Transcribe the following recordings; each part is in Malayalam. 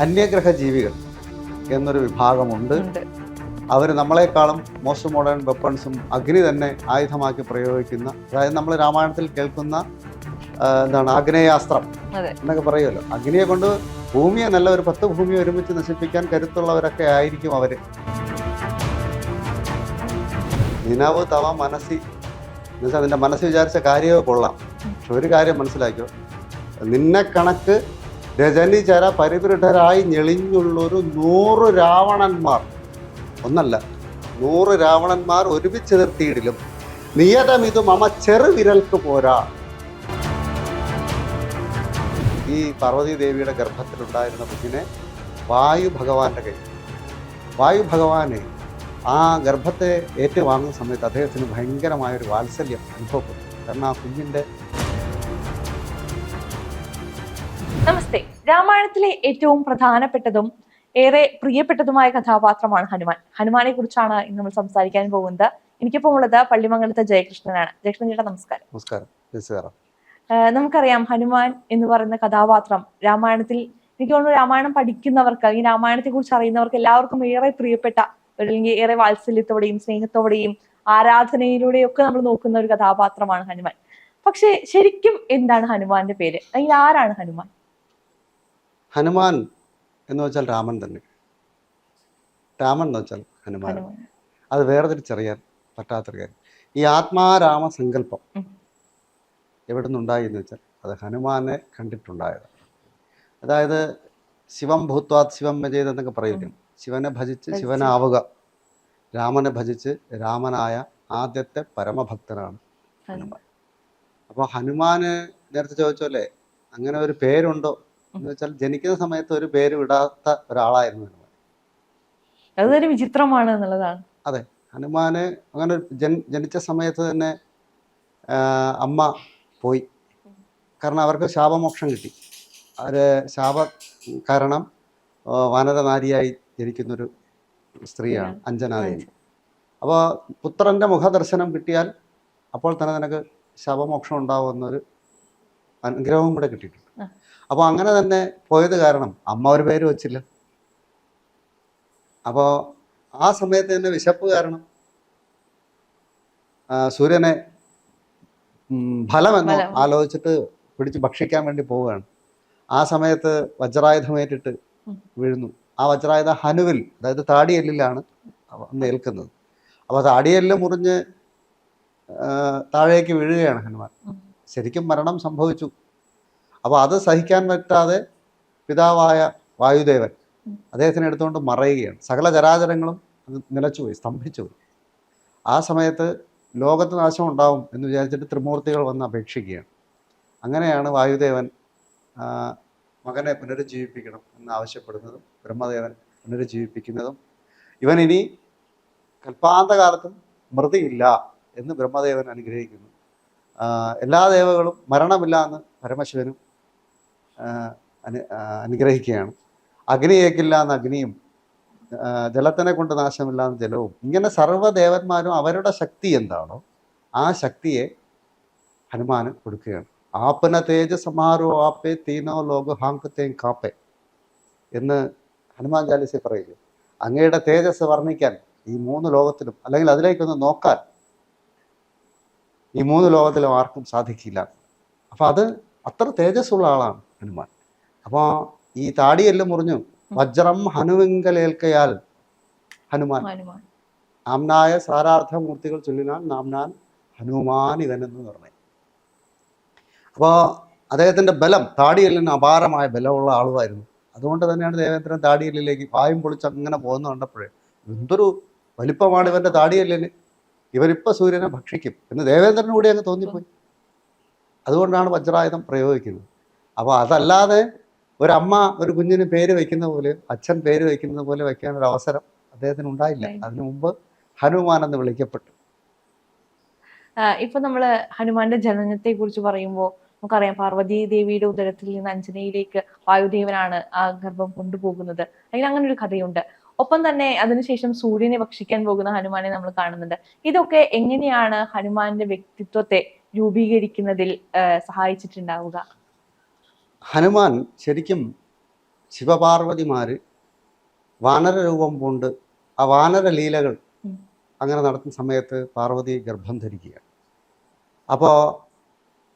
അന്യഗ്രഹ ജീവികൾ എന്നൊരു വിഭാഗമുണ്ട്. അവർ നമ്മളെക്കാളും മോസ്റ്റ് മോഡേൺ വെപ്പൺസും അഗ്നി തന്നെ ആയുധമാക്കി പ്രയോഗിക്കുന്ന അതായത് നമ്മൾ രാമായണത്തിൽ കേൾക്കുന്ന എന്താണ് ആഗ്നേയാസ്ത്രം. എന്നൊക്കെ പറയുമല്ലോ. അഗ്നിയെ കൊണ്ട് ഭൂമിയെ നല്ല ഒരു പത്ത് ഭൂമിയെ ഒരുമിച്ച് നശിപ്പിക്കാൻ കരുത്തുള്ളവരൊക്കെ ആയിരിക്കും അവർ നിനാവ് തവ മനസ്സി. എന്നുവെച്ചാൽ നിന്റെ മനസ്സ് വിചാരിച്ച കാര്യമോ കൊള്ളാം. പക്ഷെ ഒരു കാര്യം മനസ്സിലാക്കിയോ നിന്നെ കണക്ക് രജനി ചര പരിപൃഢരായി ഞെളിഞ്ഞുള്ളൊരു നൂറ് രാവണന്മാർ. ഒന്നല്ല നൂറ് രാവണന്മാർ ഒരുമിച്ച് നിർത്തിയിടിലും. നിയതമിതു മമ ചെറുവിരൽക്ക് പോരാ. ഈ പാർവതി ദേവിയുടെ ഗർഭത്തിലുണ്ടായിരുന്ന കുഞ്ഞിനെ വായു ഭഗവാന്റെ കൈ. വായു ഭഗവാനെ ആ ഗർഭത്തെ ഏറ്റുവാങ്ങുന്ന സമയത്ത് അദ്ദേഹത്തിന് ഭയങ്കരമായൊരു വാത്സല്യം അനുഭവപ്പെട്ടു. കാരണം ആ കുഞ്ഞിന്റെ നമസ്തേ. രാമായണത്തിലെ ഏറ്റവും പ്രധാനപ്പെട്ടതും ഏറെ പ്രിയപ്പെട്ടതുമായ കഥാപാത്രമാണ് ഹനുമാൻ. ഹനുമാനെ കുറിച്ചാണ് ഇന്ന് നമ്മൾ സംസാരിക്കാൻ പോകുന്നത്. എനിക്കിപ്പോൾ ഉള്ളത് പള്ളിമംഗലത്തെ ജയകൃഷ്ണനാണ്. ജയകൃഷ്ണൻ ചേട്ടാ നമസ്കാരം. നമസ്കാരം. നമുക്കറിയാം ഹനുമാൻ എന്ന് പറയുന്ന കഥാപാത്രം രാമായണത്തിൽ എനിക്ക് തോന്നുന്നു രാമായണം പഠിക്കുന്നവർക്ക് അല്ലെങ്കിൽ രാമായണത്തെ കുറിച്ച് അറിയുന്നവർക്ക് എല്ലാവർക്കും ഏറെ പ്രിയപ്പെട്ട അല്ലെങ്കിൽ ഏറെ വാത്സല്യത്തോടെയും സ്നേഹത്തോടെയും ആരാധനയിലൂടെയും ഒക്കെ നമ്മൾ നോക്കുന്ന ഒരു കഥാപാത്രമാണ് ഹനുമാൻ. പക്ഷേ ശരിക്കും എന്താണ് ഹനുമാന്റെ പേര്? അല്ലെങ്കിൽ ആരാണ് ഹനുമാൻ? ഹനുമാൻ എന്ന് വെച്ചാൽ രാമൻ തന്നെ. രാമൻ എന്ന് വെച്ചാൽ ഹനുമാൻ. അത് വേർതിരിച്ചറിയാൻ പറ്റാത്തൊരു കാര്യം. ഈ ആത്മാരാമ സങ്കല്പം. എവിടെ നിന്നുണ്ടായി എന്ന് വെച്ചാൽ അത് ഹനുമാനെ കണ്ടിട്ടുണ്ടായത്. അതായത് ശിവം ഭൂത്വാത് ശിവം ഭജേത് എന്നൊക്കെ പറയില്ലേ ശിവനെ ഭജിച്ച് ഭജിച്ച്. ശിവനാവുക. രാമനെ ഭജിച്ച് രാമനായ ആദ്യത്തെ പരമഭക്തനാണ് ഹനുമാൻ. അപ്പോൾ ഹനുമാന് നേരത്തെ ചോദിച്ചോല്ലേ അങ്ങനെ ഒരു പേരുണ്ടോ? എന്ന് വെച്ചാൽ ജനിക്കുന്ന സമയത്ത് ഒരു പേര് വിടാത്ത ഒരാളായിരുന്നു ഹനുമാൻ. അതൊരു വിചിത്രമാണ് എന്നുള്ളതാണ്. അതെ ഹനുമാന് അങ്ങനെ ജനിച്ച സമയത്ത് തന്നെ അമ്മ പോയി. കാരണം അവർക്ക് ശാപമോക്ഷം കിട്ടി. അവർ ശാപ കാരണം വാനരനാരിയായി ജനിക്കുന്നൊരു സ്ത്രീയാണ് അഞ്ജനാദേവി. അപ്പോൾ പുത്രന്റെ മുഖദർശനം കിട്ടിയാൽ അപ്പോൾ തന്നെ നിനക്ക് ശാപമോക്ഷം ഉണ്ടാവുമെന്നൊരു അനുഗ്രഹവും കൂടെ കിട്ടിയിട്ടുണ്ട്. അപ്പോൾ അങ്ങനെ തന്നെ പോയത് കാരണം അമ്മ ഒരു പേര് വെച്ചില്ല. അപ്പോൾ ആ സമയത്ത് തന്നെ വിശപ്പ് കാരണം സൂര്യനെ ഫലമെന്നോ ആലോചിച്ചിട്ട് പിടിച്ച് ഭക്ഷിക്കാൻ വേണ്ടി പോവുകയാണ്. ആ സമയത്ത് വജ്രായുധമേറ്റിട്ട്. വീഴുന്നു. ആ വജ്രായുധ ഹനുവിൽ അതായത് താടിയെല്ലിലാണ് നിൽക്കുന്നത്. ഏൽക്കുന്നത് അപ്പോൾ താടിയെല്ല് മുറിഞ്ഞ് താഴേക്ക് വീഴുകയാണ് ഹനുമാൻ. ശരിക്കും മരണം സംഭവിച്ചു. അപ്പോൾ അത് സഹിക്കാൻ പറ്റാതെ പിതാവായ വായുദേവൻ. അദ്ദേഹത്തിനെ എടുത്തുകൊണ്ട് മറയുകയാണ്. സകല ചരാചരങ്ങളും നിലച്ചുപോയി സ്തംഭിച്ചുപോയി. ആ സമയത്ത് ലോകത്ത് നാശം ഉണ്ടാവും എന്ന് വിചാരിച്ചിട്ട് ത്രിമൂർത്തികൾ വന്ന് അപേക്ഷിക്കുകയാണ്. അങ്ങനെയാണ് വായുദേവൻ മകനെ പുനരുജ്ജീവിപ്പിക്കണം എന്ന് ആവശ്യപ്പെടുന്നതും ബ്രഹ്മദേവൻ പുനരുജ്ജീവിപ്പിക്കുന്നതും. ഇവൻ ഇനി കൽപ്പാന്തകാലത്തും മൃതിയില്ല എന്ന് ബ്രഹ്മദേവൻ അനുഗ്രഹിക്കുന്നു. എല്ലാ ദേവകളും മരണമില്ല എന്ന് പരമശിവനും അനുഗ്രഹിക്കുകയാണ്. അഗ്നിയേക്കില്ല എന്ന അഗ്നിയും ജലത്തിനെ കൊണ്ട് നാശമില്ല എന്ന ജലവും ഇങ്ങനെ സർവദേവന്മാരും അവരുടെ ശക്തി എന്താണോ ആ ശക്തിയെ ഹനുമാന് കൊടുക്കുകയാണ്. ആപ്പന തേജ സമാരോ ആപ്പേ തീനോ ലോക ഹാങ്കത്തേം കാപ്പേ എന്ന് ഹനുമാൻ ചാലിസി പറയുന്നു അങ്ങയുടെ തേജസ് വർണിക്കാൻ ഈ മൂന്ന് ലോകത്തിലും അല്ലെങ്കിൽ അതിലേക്കൊന്ന് നോക്കാൻ ഈ മൂന്ന് ലോകത്തിലും ആർക്കും സാധിക്കില്ല. അപ്പം അത് അത്ര തേജസ്സുള്ള ആളാണ്. ഹനുമാൻ. അപ്പോൾ ഈ താടിയെല്ലാം മുറിഞ്ഞു. വജ്രം ഹനുവിങ്കലേൽക്കയാൽ ഹനുമാൻ. ഹനുമാൻ. സാരാർത്ഥ സാരാർത്ഥമൂർത്തികൾ ചൊല്ലിനാൽ നാംനാൻ ഹനുമാൻ ഇവനെന്ന് പറഞ്ഞു. അപ്പോൾ അദ്ദേഹത്തിന്റെ ബലം താടിയെല്ലിന് അപാരമായ ബലമുള്ള ആളുമായിരുന്നു അതുകൊണ്ട് തന്നെയാണ് ദേവേന്ദ്രൻ താടിയെല്ലിലേക്ക് പായും പൊളിച്ച് അങ്ങനെ പോകുന്ന കണ്ടപ്പോഴേ എന്തൊരു വലിപ്പമാണ് ഇവന്റെ താടിയെല്ലിന്. ഇവരിപ്പോൾ സൂര്യനെ ഭക്ഷിക്കും. എന്ന് ദേവേന്ദ്രനും കൂടി അങ്ങ് തോന്നിപ്പോയി. അതുകൊണ്ടാണ് വജ്രായുധം പ്രയോഗിക്കുന്നത്. അപ്പോൾ അതല്ലാതെ ഒരമ്മ ഒരു കുഞ്ഞിന് പേര് വയ്ക്കുന്ന പോലെ അച്ഛൻ പേര് വയ്ക്കുന്നത് പോലെ വയ്ക്കാനൊരു അവസരം അദ്ദേഹത്തിന് ഉണ്ടായില്ല. അതിനു മുമ്പ് ഹനുമാൻ എന്ന് വിളിക്കപ്പെട്ടു. ഇപ്പൊ നമ്മൾ ഹനുമാന്റെ ജനനത്തെ കുറിച്ച് പറയുമ്പോൾ നമുക്കറിയാം പാർവതി ദേവിയുടെ ഉദരത്തിൽ നിന്ന് അഞ്ജനയിലേക്ക് വായുദേവനാണ് ആ ഗർഭം കൊണ്ടുപോകുന്നത്. അതിൽ അങ്ങനെ ഒരു കഥയുണ്ട്. ഒപ്പം തന്നെ അതിനുശേഷം സൂര്യനെ ഭക്ഷിക്കാൻ പോകുന്ന ഹനുമാനെ നമ്മൾ കാണുന്നുണ്ട്. ഇതൊക്കെ എങ്ങനെയാണ് ഹനുമാന്റെ വ്യക്തിത്വത്തെ രൂപീകരിക്കുന്നതിൽ സഹായിച്ചിട്ടുണ്ടാവുക? ഹനുമാൻ ശരിക്കും ശിവപാർവതിമാർ വാനര രൂപം പൂണ്ട് ആ വാനര ലീലകൾ അങ്ങനെ നടത്തുന്ന സമയത്ത് പാർവതി ഗർഭം ധരിക്കുകയാണ്. അപ്പോൾ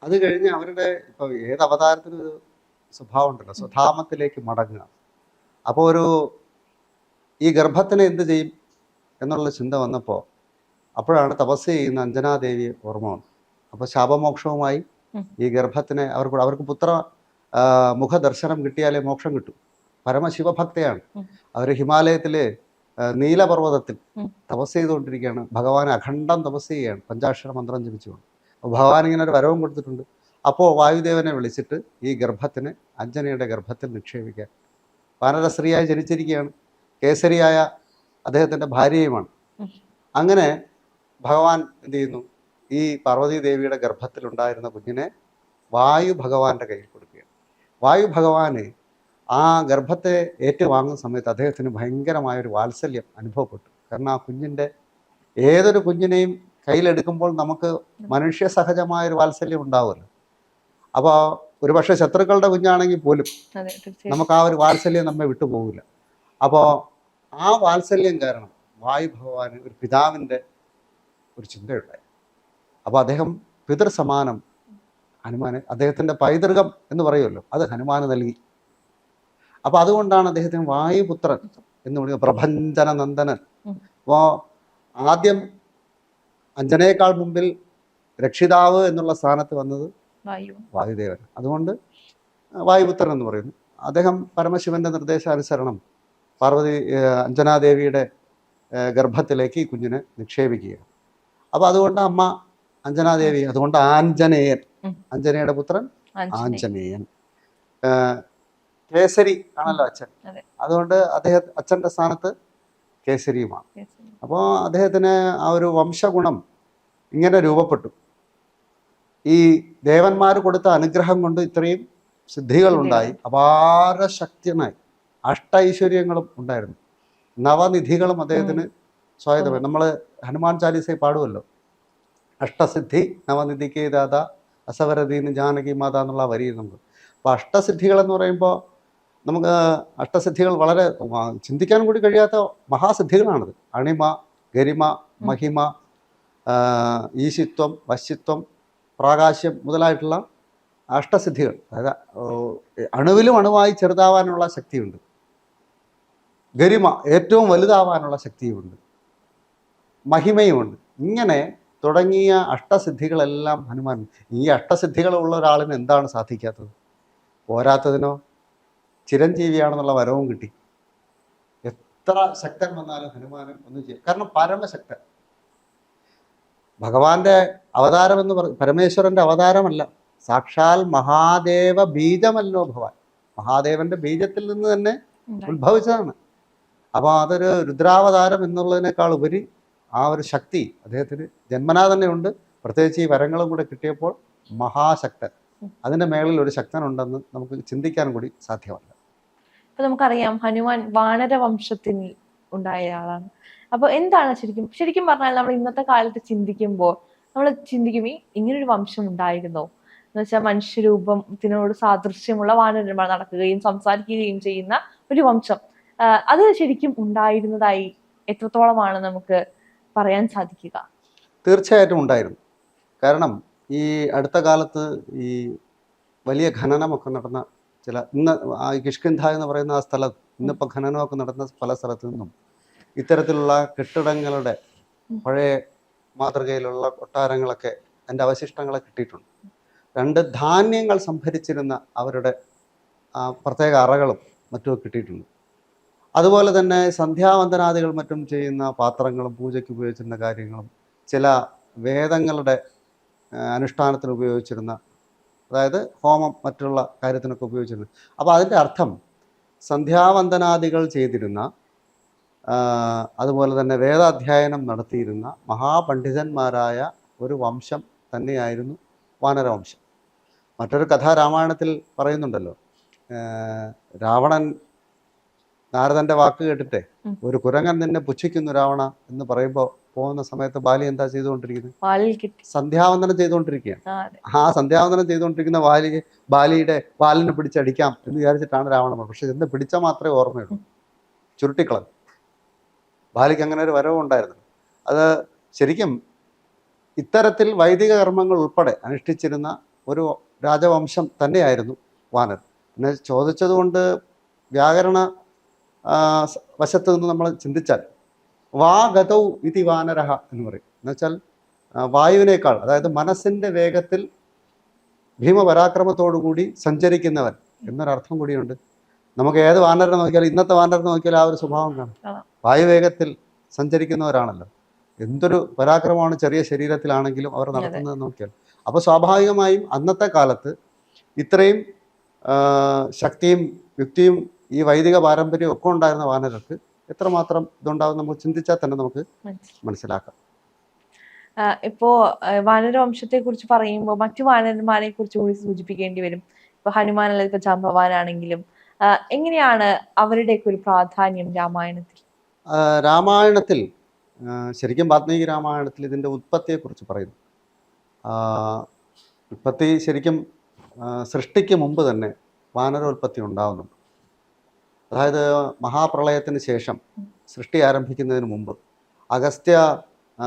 അത് കഴിഞ്ഞ് അവരുടെ ഇപ്പോൾ ഏത് അവതാരത്തിനും ഒരു സ്വഭാവം ഉണ്ടല്ലോ സ്വധാമത്തിലേക്ക് മടങ്ങുക. അപ്പോൾ ഒരു ഈ ഗർഭത്തിനെ എന്ത് ചെയ്യും എന്നുള്ള ചിന്ത വന്നപ്പോൾ അപ്പോഴാണ് തപസ് ചെയ്യുന്ന അഞ്ജനാദേവി ഓർമ്മ വന്നത്. അപ്പോൾ ശാപമോക്ഷവുമായി ഈ ഗർഭത്തിനെ അവർക്ക് അവർക്ക് പുത്ര മുഖദർശനം കിട്ടിയാലേ മോക്ഷം കിട്ടും. പരമശിവഭക്തയാണ്. അവർ ഹിമാലയത്തിലെ നീലപർവതത്തിൽ. തപസ് ചെയ്തുകൊണ്ടിരിക്കുകയാണ്. ഭഗവാൻ അഖണ്ഡം തപസ് ചെയ്യുകയാണ്. പഞ്ചാക്ഷര മന്ത്രം ജപിച്ചുകൊണ്ട്. അപ്പോൾ ഭഗവാൻ ഇങ്ങനെ ഒരു വരവും കൊടുത്തിട്ടുണ്ട്. അപ്പോൾ വായുദേവനെ വിളിച്ചിട്ട് ഈ ഗർഭത്തിന് അഞ്ജനയുടെ ഗർഭത്തിൽ നിക്ഷേപിക്കുക വാനര സ്ത്രീയായി ജനിച്ചിരിക്കുകയാണ്. കേസരിയായ അദ്ദേഹത്തിന്റെ ഭാര്യയുമാണ്. അങ്ങനെ ഭഗവാൻ എന്ത് ചെയ്യുന്നു? ഈ പാർവതി ദേവിയുടെ ഗർഭത്തിലുണ്ടായിരുന്ന കുഞ്ഞിനെ വായു ഭഗവാന്റെ കയ്യിൽ കൊടുക്കുകയാണ് വായു ഭഗവാനെ ആ ഗർഭത്തെ ഏറ്റുവാങ്ങുന്ന സമയത്ത് അദ്ദേഹത്തിന് ഭയങ്കരമായൊരു വാത്സല്യം അനുഭവപ്പെട്ടു. കാരണം ആ കുഞ്ഞിന്റെ ഏതൊരു കുഞ്ഞിനെയും കയ്യിലെടുക്കുമ്പോൾ നമുക്ക് മനുഷ്യ സഹജമായൊരു വാത്സല്യം ഉണ്ടാവുമല്ലോ. അപ്പോൾ ഒരുപക്ഷെ ശത്രുക്കളുടെ കുഞ്ഞാണെങ്കിൽ പോലും നമുക്ക് ആ ഒരു വാത്സല്യം നമ്മെ വിട്ടുപോകില്ല. അപ്പോൾ ആ വാത്സല്യം കാരണം വായു ഭഗവാന് ഒരു പിതാവിന്റെ ഒരു ചിന്തയുണ്ടായി. അപ്പോൾ അദ്ദേഹം പിതൃസമാനം ഹനുമാന് അദ്ദേഹത്തിന്റെ പൈതൃകം എന്ന് പറയുമല്ലോ അത് ഹനുമാന് നൽകി. അപ്പോൾ അതുകൊണ്ടാണ് അദ്ദേഹത്തിന് വായുപുത്രൻ എന്ന് വിളിക്കുന്നത് പ്രഭഞ്ജന നന്ദനൻ. അപ്പോൾ ആദ്യം അഞ്ജനയേക്കാൾ മുമ്പിൽ രക്ഷിതാവ് എന്നുള്ള സ്ഥാനത്ത് വന്നത് വായു. വായുദേവൻ. അതുകൊണ്ട് വായുപുത്രൻ എന്ന് പറയുന്നു. അദ്ദേഹം പരമശിവന്റെ നിർദ്ദേശാനുസരണം പാർവതി അഞ്ജനാദേവിയുടെ ഗർഭത്തിലേക്ക് ഈ കുഞ്ഞിനെ നിക്ഷേപിക്കുകയാണ്. അപ്പോൾ അതുകൊണ്ട് അമ്മ അഞ്ജനാദേവി അതുകൊണ്ട് ആഞ്ജനേയൻ. അഞ്ജനയുടെ പുത്രൻ ആഞ്ജനേയൻ. കേസരി ആണല്ലോ അച്ഛൻ. അതെ. അതുകൊണ്ട് അദ്ദേഹം അച്ഛന്റെ സ്ഥാനത്ത് കേസരിയുമാണ്. അപ്പോൾ അദ്ദേഹത്തിന് ആ ഒരു വംശഗുണം ഇങ്ങനെ രൂപപ്പെട്ടു. ഈ ദേവന്മാർ കൊടുത്ത അനുഗ്രഹം കൊണ്ട് ഇത്രയും സിദ്ധികൾ. ഉണ്ടായി അപാര ശക്തിയായി അഷ്ടൈശ്വര്യങ്ങളും ഉണ്ടായിരുന്നു. നവനിധികളും അദ്ദേഹത്തിന് സ്വായത്തമായി നമ്മൾ ഹനുമാൻ ചാലീസയിൽ പാടുമല്ലോ അഷ്ടസിദ്ധി നവനിധിക്ക് ദാത അസവരതീന് ജാനകി മാത എന്നുള്ള വരി നമുക്ക്. അപ്പോൾ അഷ്ടസിദ്ധികൾ എന്ന് പറയുമ്പോൾ നമുക്ക് അഷ്ടസിദ്ധികൾ വളരെ ചിന്തിക്കാൻ കൂടി കഴിയാത്ത മഹാസിദ്ധികളാണിത്. അണിമ ഗരിമ മഹിമ ഈശിത്വം വശ്യത്വം പ്രാകാശ്യം മുതലായിട്ടുള്ള അഷ്ടസിദ്ധികൾ. അതായത് അണുവിലും അണുവായി ചെറുതാവാനുള്ള ശക്തിയുണ്ട്. ഗരിമ ഏറ്റവും വലുതാവാനുള്ള ശക്തിയുമുണ്ട് മഹിമയുമുണ്ട്. ഇങ്ങനെ തുടങ്ങിയ അഷ്ടസിദ്ധികളെല്ലാം ഹനുമാൻ ഈ അഷ്ടസിദ്ധികളുള്ള ഒരാളിന് എന്താണ് സാധിക്കാത്തത്? പോരാത്തതിനോ? ചിരഞ്ജീവിയാണെന്നുള്ള വരവും കിട്ടി. എത്ര ശക്തൻ വന്നാലും ഹനുമാൻ ഒന്നും ചെയ്യും. കാരണം പരമശക്തൻ. ഭഗവാന്റെ അവതാരം എന്ന് പറ പരമേശ്വരന്റെ അവതാരമല്ല. സാക്ഷാൽ മഹാദേവ ബീജമല്ലോ ഭവാൻ. മഹാദേവന്റെ ബീജത്തിൽ നിന്ന് തന്നെ. ഉത്ഭവിച്ചതാണ്. അപ്പോൾ അതൊരു രുദ്രാവതാരം എന്നുള്ളതിനേക്കാൾ ഉപരി ആ ഒരു ശക്തി അദ്ദേഹത്തിന് ജന്മനാ തന്നെ ഉണ്ട്. പ്രത്യേകിച്ച് ഈ വരങ്ങളും കൂടെ കിട്ടിയപ്പോൾ മഹാശക്തൻ. അതിന്റെ മേളിൽ ഒരു ശക്തനുണ്ടെന്ന് നമുക്ക് ചിന്തിക്കാൻ കൂടി സാധ്യമല്ല. ഇപ്പൊ നമുക്കറിയാം ഹനുമാൻ വാനര വംശത്തിൽ ഉണ്ടായ ആളാണ്. അപ്പൊ എന്താണ് ശരിക്കും ശരിക്കും പറഞ്ഞാൽ നമ്മൾ ഇന്നത്തെ കാലത്ത് ചിന്തിക്കുമ്പോൾ നമ്മൾ ചിന്തിക്കും ഈ ഇങ്ങനൊരു വംശം ഉണ്ടായിരുന്നോ? എന്ന് വെച്ചാൽ മനുഷ്യരൂപത്തിനോട് സാദൃശ്യമുള്ള വാനരന്മാർ നടക്കുകയും സംസാരിക്കുകയും ചെയ്യുന്ന ഒരു വംശം. അത് ശരിക്കും ഉണ്ടായിരുന്നതായി എത്രത്തോളമാണ് നമുക്ക് പറയാൻ സാധിക്കുക. തീർച്ചയായിട്ടും ഉണ്ടായിരുന്നു. കാരണം ഈ അടുത്ത കാലത്ത് ഈ വലിയ ഖനനമൊക്കെ നടന്ന ചില ഇന്ന് കിഷ്കിന്ധ എന്ന് പറയുന്ന ആ സ്ഥലത്ത് ഇന്നിപ്പോൾ ഖനനമൊക്കെ നടന്ന പല സ്ഥലത്തു നിന്നും ഇത്തരത്തിലുള്ള കെട്ടിടങ്ങളുടെ പഴയ മാതൃകയിലുള്ള കൊട്ടാരങ്ങളൊക്കെ അതിന്റെ അവശിഷ്ടങ്ങളെ കിട്ടിയിട്ടുണ്ട്. രണ്ട് ധാന്യങ്ങൾ സംഭരിച്ചിരുന്ന അവരുടെ പ്രത്യേക അറകളും മറ്റുമൊക്കെ കിട്ടിയിട്ടുണ്ട്. അതുപോലെ തന്നെ സന്ധ്യാവന്ദനാദികൾ മറ്റും ചെയ്യുന്ന പാത്രങ്ങളും പൂജയ്ക്ക് ഉപയോഗിച്ചിരുന്ന കാര്യങ്ങളും ചില വേദങ്ങളുടെ അനുഷ്ഠാനത്തിന് ഉപയോഗിച്ചിരുന്ന അതായത് ഹോമം മറ്റുള്ള കാര്യത്തിനൊക്കെ ഉപയോഗിച്ചിരുന്നു. അപ്പോൾ അതിന്റെ അർത്ഥം സന്ധ്യാവന്ദനാദികൾ ചെയ്തിരുന്ന അതുപോലെ തന്നെ വേദാധ്യയനം നടത്തിയിരുന്ന മഹാപണ്ഡിതന്മാരായ ഒരു വംശം തന്നെയായിരുന്നു വാനരവംശം. മറ്റൊരു കഥ രാമായണത്തിൽ പറയുന്നുണ്ടല്ലോ രാവണൻ നാരദന്റെ വാക്ക് കേട്ടിട്ടെ ഒരു കുരങ്ങൻ നിന്നെ പുച്ഛിക്കുന്നു രാവണ എന്ന് പറയുമ്പോൾ പോകുന്ന സമയത്ത് ബാലി എന്താ ചെയ്തുകൊണ്ടിരിക്കുന്നത് സന്ധ്യാവന്ദനം ചെയ്തുകൊണ്ടിരിക്കുകയാണ്. ആ, സന്ധ്യാവന്തനം സന്ധ്യാവന്ദനം ചെയ്തുകൊണ്ടിരിക്കുന്ന ബാലി ബാലിയുടെ ബാലിനെ പിടിച്ചടിക്കാം എന്ന് വിചാരിച്ചിട്ടാണ് രാവണ പക്ഷെ എന്ന് പിടിച്ചാൽ മാത്രമേ ഓർമ്മയുള്ളൂ. ചുരുട്ടിക്കളഞ്ഞു ബാലിക്ക് അങ്ങനെ ഒരു വരവ് ഉണ്ടായിരുന്നു അത് ശരിക്കും ഇത്തരത്തിൽ വൈദിക കർമ്മങ്ങൾ ഉൾപ്പെടെ അനുഷ്ഠിച്ചിരുന്ന ഒരു രാജവംശം തന്നെയായിരുന്നു വാനർ. എന്നെ ചോദിച്ചതുകൊണ്ട് വ്യാകരണ വശത്ത് നിന്ന് നമ്മൾ ചിന്തിച്ചാൽ വാഗതൗ ഇതി വാനരഹ എന്ന് പറയും. എന്നുവെച്ചാൽ വായുവിനേക്കാൾ അതായത് മനസ്സിന്റെ വേഗത്തിൽ ഭീമപരാക്രമത്തോടുകൂടി സഞ്ചരിക്കുന്നവൻ എന്നൊരർത്ഥം കൂടിയുണ്ട്. നമുക്ക് ഏത് വാനരനെ നോക്കിയാലും ഇന്നത്തെ വാനരനെ നോക്കിയാലും ആ ഒരു സ്വഭാവം കാണും. കാണാം. വായുവേഗത്തിൽ സഞ്ചരിക്കുന്നവരാണല്ലോ. എന്തൊരു പരാക്രമമാണ് ചെറിയ ശരീരത്തിലാണെങ്കിലും അവർ നടത്തുന്നത് നോക്കിയാൽ. അപ്പോൾ സ്വാഭാവികമായും അന്നത്തെ കാലത്ത് ഇത്രയും ശക്തിയും യുക്തിയും ഈ വൈദിക പാരമ്പര്യം ഒക്കെ ഉണ്ടായിരുന്ന വാനരർക്ക് എത്രമാത്രം ഇതുണ്ടാവും നമുക്ക് ചിന്തിച്ചാൽ തന്നെ നമുക്ക് മനസ്സിലാക്കാം. ഇപ്പോ വാനര വാനരവംശത്തെ കുറിച്ച് പറയുമ്പോൾ മറ്റു വാനരന്മാരെ കുറിച്ച് കൂടി സൂചിപ്പിക്കേണ്ടി വരും. ഇപ്പൊ ഹനുമാൻ അല്ലെങ്കിൽ ഇപ്പൊ ആ, എങ്ങനെയാണ് അവരുടെയൊക്കെ ഒരു പ്രാധാന്യം രാമായണത്തിൽ? രാമായണത്തിൽ ശരിക്കും വാത്മീകി രാമായണത്തിൽ ഇതിന്റെ ഉത്പത്തിയെക്കുറിച്ച് പറയുന്നു. ഉൽപ്പത്തി ശരിക്കും സൃഷ്ടിക്ക് മുമ്പ് തന്നെ വാനരോത്പത്തി ഉണ്ടാവുന്നുണ്ട്. അതായത് മഹാപ്രളയത്തിന് ശേഷം സൃഷ്ടി ആരംഭിക്കുന്നതിന് മുമ്പ് അഗസ്ത്യ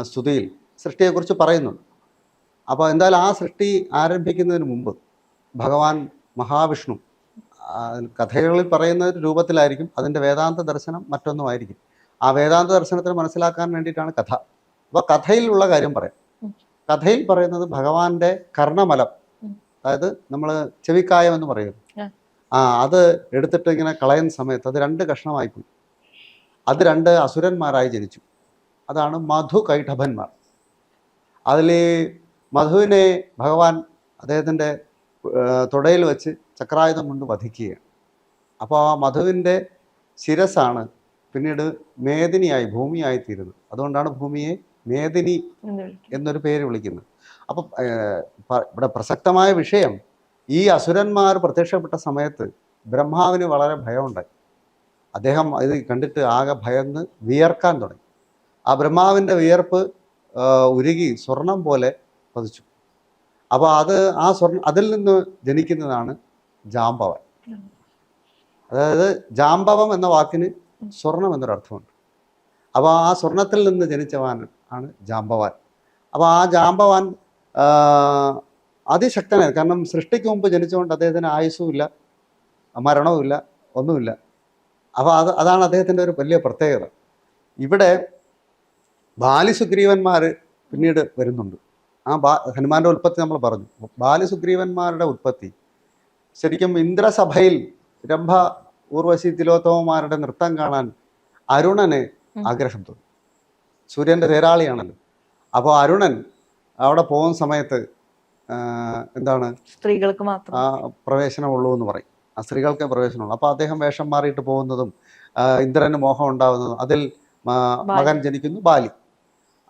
സ്തുതിയിൽ സൃഷ്ടിയെക്കുറിച്ച് പറയുന്നുണ്ട്. അപ്പോൾ എന്തായാലും ആ സൃഷ്ടി ആരംഭിക്കുന്നതിന് മുമ്പ് ഭഗവാൻ മഹാവിഷ്ണു കഥകളിൽ പറയുന്ന രൂപത്തിലായിരിക്കും അതിന്റെ വേദാന്ത ദർശനം മറ്റൊന്നുമായിരിക്കും. ആ വേദാന്ത ദർശനത്തിന് മനസ്സിലാക്കാൻ വേണ്ടിയിട്ടാണ് കഥ. അപ്പോൾ കഥയിലുള്ള കാര്യം പറയാം. കഥയിൽ പറയുന്നത് ഭഗവാന്റെ കർണമലം. അതായത് നമ്മൾ ചെവിക്കായം എന്ന് പറയും ആ. അത് എടുത്തിട്ട് ഇങ്ങനെ കളയുന്ന സമയത്ത് അത് രണ്ട് കഷ്ണമായി പോയി അത് രണ്ട് അസുരന്മാരായി ജനിച്ചു. അതാണ് മധു കൈഠഭന്മാർ. അതിൽ മധുവിനെ ഭഗവാൻ അദ്ദേഹത്തിന്റെ തുടയിൽ വെച്ച് ചക്രായുധം കൊണ്ട് വധിക്കുകയാണ്. അപ്പോൾ ആ മധുവിന്റെ ശിരസാണ് പിന്നീട് മേദിനിയായി ഭൂമിയായി തീരുന്നത് അതുകൊണ്ടാണ് ഭൂമിയെ മേദിനി എന്നൊരു പേര് വിളിക്കുന്നത്. അപ്പം ഇവിടെ പ്രസക്തമായ വിഷയം ഈ അസുരന്മാർ പ്രത്യക്ഷപ്പെട്ട സമയത്ത് ബ്രഹ്മാവിന് വളരെ ഭയമുണ്ടായി. അദ്ദേഹം ഇത് കണ്ടിട്ട് ആകെ ഭയന്ന് വിയർക്കാൻ തുടങ്ങി. ആ ബ്രഹ്മാവിന്റെ വിയർപ്പ് ഉരുകി സ്വർണം പോലെ പതിച്ചു. അപ്പോൾ അത് ആ സ്വർണം അതിൽ നിന്ന് ജനിക്കുന്നതാണ് ജാമ്പവൻ. അതായത് ജാമ്പവം എന്ന വാക്കിന് സ്വർണം എന്നൊരർത്ഥമുണ്ട്. അപ്പോൾ ആ സ്വർണത്തിൽ നിന്ന് ജനിച്ചവാൻ ആണ് ജാമ്പവാൻ. അപ്പോൾ ആ ജാമ്പവാൻ ആ, അതിശക്തനാണ് കാരണം സൃഷ്ടിക്ക് മുമ്പ് ജനിച്ചുകൊണ്ട് അദ്ദേഹത്തിന് ആയുസ്സുമില്ല മരണവുമില്ല ഒന്നുമില്ല. അപ്പോൾ അത് അതാണ് അദ്ദേഹത്തിന്റെ ഒരു വലിയ പ്രത്യേകത. ഇവിടെ ബാലിസുഗ്രീവന്മാർ പിന്നീട് വരുന്നുണ്ട്. ആ ബാ ഹനുമാന്റെ ഉൽപ്പത്തി നമ്മൾ പറഞ്ഞു. ബാലിസുഗ്രീവന്മാരുടെ ഉൽപ്പത്തി ശരിക്കും ഇന്ദ്രസഭയിൽ രംഭ ഊർവശി തിലോത്തമന്മാരുടെ നൃത്തം കാണാൻ അരുണന്. ആഗ്രഹം തോന്നി. സൂര്യന്റെ തേരാളിയാണല്ലോ. അപ്പോൾ അരുണൻ അവിടെ പോകുന്ന സമയത്ത് എന്താണ്? സ്ത്രീകൾക്ക് മാത്രം. ആ പ്രവേശനമുള്ളൂ എന്ന് പറയും. ആ സ്ത്രീകൾക്ക് പ്രവേശനമുള്ളൂ. അപ്പോൾ അദ്ദേഹം വേഷം മാറിയിട്ട് പോകുന്നതും ഇന്ദ്രന് മോഹം ഉണ്ടാവുന്നതും അതിൽ മകൻ ജനിക്കുന്നു ബാലി.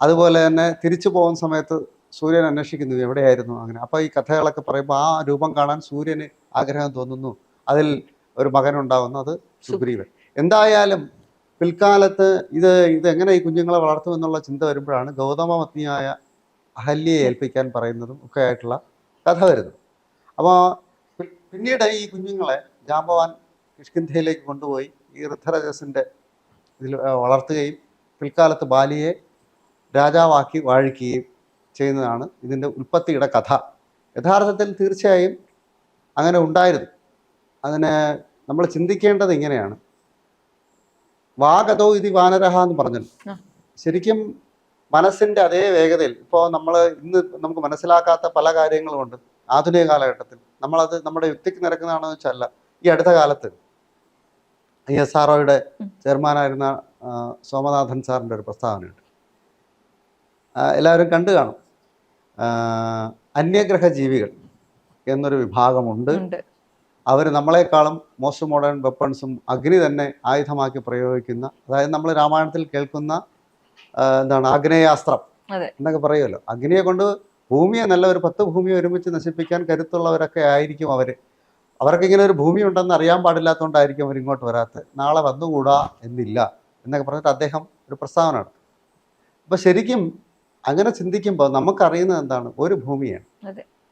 അതുപോലെ തന്നെ തിരിച്ചു പോകുന്ന സമയത്ത് സൂര്യൻ അന്വേഷിക്കുന്നു എവിടെയായിരുന്നു അങ്ങനെ അപ്പോൾ ഈ കഥകളൊക്കെ പറയുമ്പോൾ ആ രൂപം കാണാൻ സൂര്യന് ആഗ്രഹം തോന്നുന്നു. അതിൽ ഒരു മകൻ ഉണ്ടാവുന്നു അത് സുഗ്രീവൻ. എന്തായാലും പിൽക്കാലത്ത് ഇത് ഇത് എങ്ങനെ ഈ കുഞ്ഞുങ്ങളെ വളർത്തുമെന്നുള്ള ചിന്ത വരുമ്പോഴാണ് ഗൗതമപത്നിയായ അഹല്യയെ ഏൽപ്പിക്കാൻ പറയുന്നതും ഒക്കെ ആയിട്ടുള്ള കഥ വരുന്നു. അപ്പോൾ പിന്നീട് ഈ കുഞ്ഞുങ്ങളെ ജാമ്പവാൻ കിഷ്കിന്ധയിലേക്ക് കൊണ്ടുപോയി ഈ ഋദ്ധരജസിന്റെ ഇതിൽ വളർത്തുകയും പിൽക്കാലത്ത് ബാലിയെ രാജാവാക്കി വാഴിക്കുകയും ചെയ്യുന്നതാണ് ഇതിന്റെ ഉൽപ്പത്തിയുടെ കഥ. യഥാർത്ഥത്തിൽ തീർച്ചയായും അങ്ങനെ ഉണ്ടായിരുന്നു. അതിന് നമ്മൾ ചിന്തിക്കേണ്ടത് ഇങ്ങനെയാണ്. വാഗതോ ഇതി വാനരഹ എന്ന് പറഞ്ഞല്ലോ. ശരിക്കും മനസ്സിന്റെ അതേ വേഗതയിൽ ഇപ്പോൾ നമ്മൾ ഇന്ന് നമുക്ക് മനസ്സിലാക്കാത്ത പല കാര്യങ്ങളുമുണ്ട് ആധുനിക കാലഘട്ടത്തിൽ നമ്മളത് നമ്മുടെ യുക്തിക്ക് നിരക്കുന്നതാണെന്ന് വെച്ചല്ല ഈ അടുത്ത കാലത്ത് ഐ എസ് ആർ ഒയുടെ. ചെയർമാനായിരുന്ന സോമനാഥൻ സാറിന്റെ ഒരു പ്രസ്താവനയുണ്ട്. എല്ലാവരും കണ്ടു കാണും. അന്യഗ്രഹ ജീവികൾ എന്നൊരു വിഭാഗമുണ്ട്. അവർ നമ്മളെക്കാളും മോസ്റ്റ് മോഡേൺ വെപ്പൺസും അഗ്നി തന്നെ ആയുധമാക്കി പ്രയോഗിക്കുന്ന അതായത് നമ്മൾ രാമായണത്തിൽ കേൾക്കുന്ന എന്താണ് ആഗ്നേയാസ്ത്രം. എന്നൊക്കെ പറയുമല്ലോ. അഗ്നിയെ കൊണ്ട് ഭൂമിയെ നല്ല ഒരു പത്ത് ഭൂമി ഒരുമിച്ച് നശിപ്പിക്കാൻ കരുത്തുള്ളവരൊക്കെ ആയിരിക്കും അവർ അവർക്ക് ഇങ്ങനെ ഒരു ഭൂമി ഉണ്ടെന്ന് അറിയാൻ പാടില്ലാത്തതുകൊണ്ടായിരിക്കും അവർ ഇങ്ങോട്ട് വരാത്തത് നാളെ വന്നുകൂടാ എന്നില്ല എന്നൊക്കെ പറഞ്ഞിട്ട് അദ്ദേഹം ഒരു പ്രസ്താവന നടത്തി. അപ്പോൾ ശരിക്കും അങ്ങനെ ചിന്തിക്കുമ്പോൾ നമുക്കറിയുന്നത് എന്താണ്? ഒരു ഭൂമിയാണ്.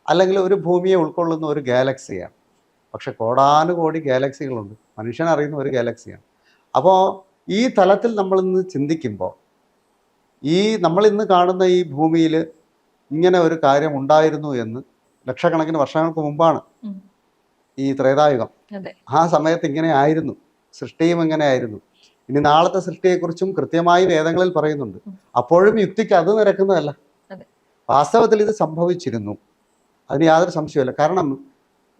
അല്ലെങ്കിൽ ഒരു ഭൂമിയെ ഉൾക്കൊള്ളുന്ന ഒരു ഗാലക്സിയാണ്. പക്ഷെ കോടാനുകോടി ഗാലക്സികളുണ്ട്. മനുഷ്യൻ അറിയുന്ന ഒരു ഗാലക്സിയാണ്. അപ്പോൾ ഈ തലത്തിൽ നമ്മൾ ഇന്ന് ചിന്തിക്കുമ്പോൾ ഈ നമ്മൾ ഇന്ന് കാണുന്ന ഈ ഭൂമിയിൽ ഇങ്ങനെ ഒരു കാര്യം ഉണ്ടായിരുന്നു എന്ന് ലക്ഷക്കണക്കിന് വർഷങ്ങൾക്ക് മുമ്പാണ് ഈ ത്രേതായുഗം. ആ സമയത്ത് ഇങ്ങനെ ആയിരുന്നു. സൃഷ്ടിയും ഇങ്ങനെ ആയിരുന്നു. ഇനി നാളത്തെ സൃഷ്ടിയെക്കുറിച്ചും കൃത്യമായി വേദങ്ങളിൽ പറയുന്നുണ്ട്. അപ്പോഴും യുക്തിക്ക് അത് നിരക്കുന്നതല്ല. വാസ്തവത്തിൽ ഇത് സംഭവിച്ചിരുന്നു. അതിന് യാതൊരു സംശയമല്ല കാരണം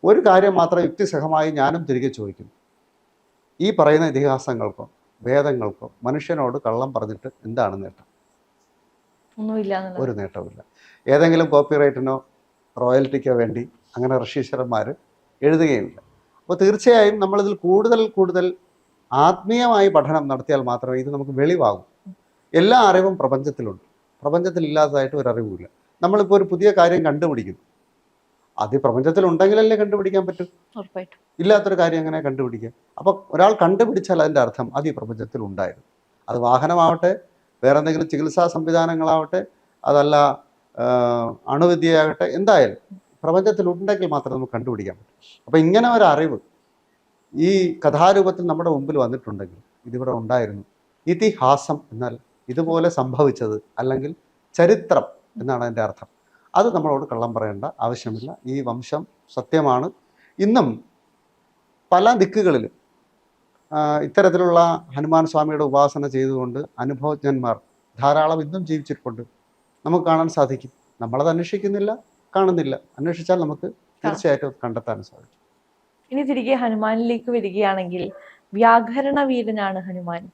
ഒരു കാര്യം മാത്രം യുക്തിസഹമായി ഞാനും തിരികെ ചോദിക്കും. ഈ പറയുന്ന ഇതിഹാസങ്ങൾക്കോ വേദങ്ങൾക്കോ മനുഷ്യനോട് കള്ളം പറഞ്ഞിട്ട് എന്താണ് നേട്ടം? ഒരു നേട്ടവുമില്ല. ഏതെങ്കിലും കോപ്പിറൈറ്റിനോ റോയൽറ്റിക്കോ വേണ്ടി അങ്ങനെ റഷീശ്വരന്മാർ എഴുതുകയുമില്ല. അപ്പോൾ തീർച്ചയായും നമ്മളിതിൽ കൂടുതൽ കൂടുതൽ ആത്മീയമായി പഠനം നടത്തിയാൽ മാത്രമേ ഇത് നമുക്ക് വെളിവാകൂ. എല്ലാ അറിവും പ്രപഞ്ചത്തിലുണ്ട്. പ്രപഞ്ചത്തിൽ ഇല്ലാത്തതായിട്ട് ഒരു അറിവുമില്ല. നമ്മളിപ്പോൾ ഒരു പുതിയ കാര്യം കണ്ടുപിടിക്കുന്നു. അത് പ്രപഞ്ചത്തിൽ ഉണ്ടെങ്കിലല്ലേ കണ്ടുപിടിക്കാൻ പറ്റും? ഇല്ലാത്തൊരു കാര്യം എങ്ങനെ കണ്ടുപിടിക്കുക അപ്പോൾ ഒരാൾ കണ്ടുപിടിച്ചാൽ അതിന്റെ അർത്ഥം അത് ഈ പ്രപഞ്ചത്തിൽ ഉണ്ടായിരുന്നു അത് വാഹനമാവട്ടെ വേറെ എന്തെങ്കിലും ചികിത്സാ സംവിധാനങ്ങളാവട്ടെ അതല്ല അണുവിദ്യയാകട്ടെ എന്തായാലും പ്രപഞ്ചത്തിൽ ഉണ്ടെങ്കിൽ മാത്രമേ നമുക്ക് കണ്ടുപിടിക്കാൻ പറ്റൂ. അപ്പോൾ ഇങ്ങനെ ഒരു അറിവ് ഈ കഥാരൂപത്തിൽ നമ്മുടെ മുമ്പിൽ വന്നിട്ടുണ്ടെങ്കിൽ ഇതിവിടെ ഉണ്ടായിരുന്നു. ഇതിഹാസം എന്നാൽ ഇതുപോലെ സംഭവിച്ചത് അല്ലെങ്കിൽ ചരിത്രം എന്നാണ് അതിന്റെ അർത്ഥം. അത് നമ്മളോട് കള്ളം പറയേണ്ട ആവശ്യമില്ല. ഈ വംശം സത്യമാണ്. ഇന്നും പല ദിക്കുകളിലും ഇത്തരത്തിലുള്ള ഹനുമാൻ സ്വാമിയുടെ ഉപാസന ചെയ്തുകൊണ്ട് അനുഭവജ്ഞന്മാർ ധാരാളം ഇന്നും ജീവിച്ചിട്ടുണ്ട്. നമുക്ക് കാണാൻ സാധിക്കും. നമ്മളത് അന്വേഷിക്കുന്നില്ല കാണുന്നില്ല. അന്വേഷിച്ചാൽ നമുക്ക് തീർച്ചയായിട്ടും കണ്ടെത്താൻ സാധിക്കും. ഇനി തിരികെ ഹനുമാനിലേക്ക് വരികയാണെങ്കിൽ വ്യാകരണ വീരനാണ് ഹനുമാൻ.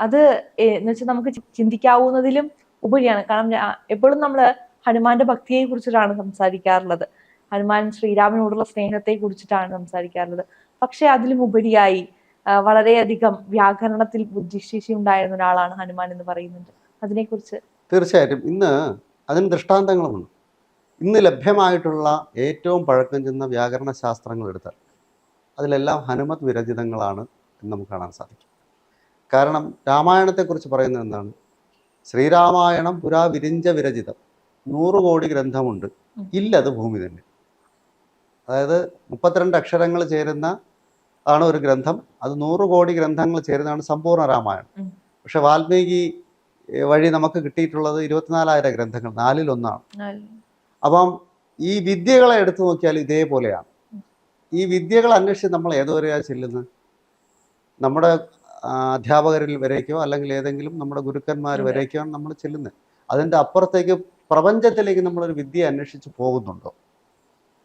അത് എന്ന് വെച്ചാൽ നമുക്ക് ചിന്തിക്കാവുന്നതിലും ഉപരിയാണ്. കാരണം എപ്പോഴും നമ്മൾ ഹനുമാന്റെ ഭക്തിയെ കുറിച്ചിട്ടാണ് സംസാരിക്കാറുള്ളത്. ഹനുമാൻ ശ്രീരാമനോടുള്ള സ്നേഹത്തെ കുറിച്ചിട്ടാണ് സംസാരിക്കാറുള്ളത്. പക്ഷെ അതിലും ഉപരിയായി ആഹ് വളരെയധികം വ്യാകരണത്തിൽ ബുദ്ധിശേഷി ഉണ്ടായിരുന്ന ഒരാളാണ് ഹനുമാൻ എന്ന് പറയുന്നുണ്ട്. അതിനെക്കുറിച്ച് തീർച്ചയായിട്ടും. ഇന്ന് അതിന് ദൃഷ്ടാന്തങ്ങളുമുണ്ട്. ഇന്ന് ലഭ്യമായിട്ടുള്ള ഏറ്റവും പഴക്കം ചെന്ന വ്യാകരണ ശാസ്ത്രങ്ങൾ എടുത്താൽ അതിലെല്ലാം ഹനുമത് വിരചിതങ്ങളാണ് എന്ന് നമുക്ക് കാണാൻ സാധിക്കും. കാരണം രാമായണത്തെക്കുറിച്ച് പറയുന്നത് എന്താണ്? ശ്രീരാമായണം പുരാ വിരിഞ്ച വിരചിതം. നൂറ് കോടി ഗ്രന്ഥമുണ്ട്. ഇല്ലത് ഭൂമി തന്നെ. അതായത് മുപ്പത്തിരണ്ട് അക്ഷരങ്ങൾ ചേരുന്ന ആണ് ഒരു ഗ്രന്ഥം. അത് നൂറ് കോടി ഗ്രന്ഥങ്ങൾ ചേരുന്നതാണ് സമ്പൂർണ രാമായണം. പക്ഷെ വാൽമീകി വഴി നമുക്ക് കിട്ടിയിട്ടുള്ളത് ഇരുപത്തിനാലായിരം ഗ്രന്ഥങ്ങൾ നാലിലൊന്നാണ് അപ്പം ഈ വിദ്യകളെ എടുത്തു നോക്കിയാൽ ഇതേപോലെയാണ്. ഈ വിദ്യകൾ അന്വേഷിച്ച് നമ്മൾ ഏതുവരെയാണ് ചെല്ലുന്നത്? നമ്മുടെ അധ്യാപകരിൽ വരേക്കോ അല്ലെങ്കിൽ ഏതെങ്കിലും നമ്മുടെ ഗുരുക്കന്മാർ വരേക്കോ നമ്മൾ ചെല്ലുന്നത്. അതിന്റെ അപ്പുറത്തേക്ക് പ്രപഞ്ചത്തിലേക്ക് നമ്മളൊരു വിദ്യ അന്വേഷിച്ച് പോകുന്നുണ്ടോ?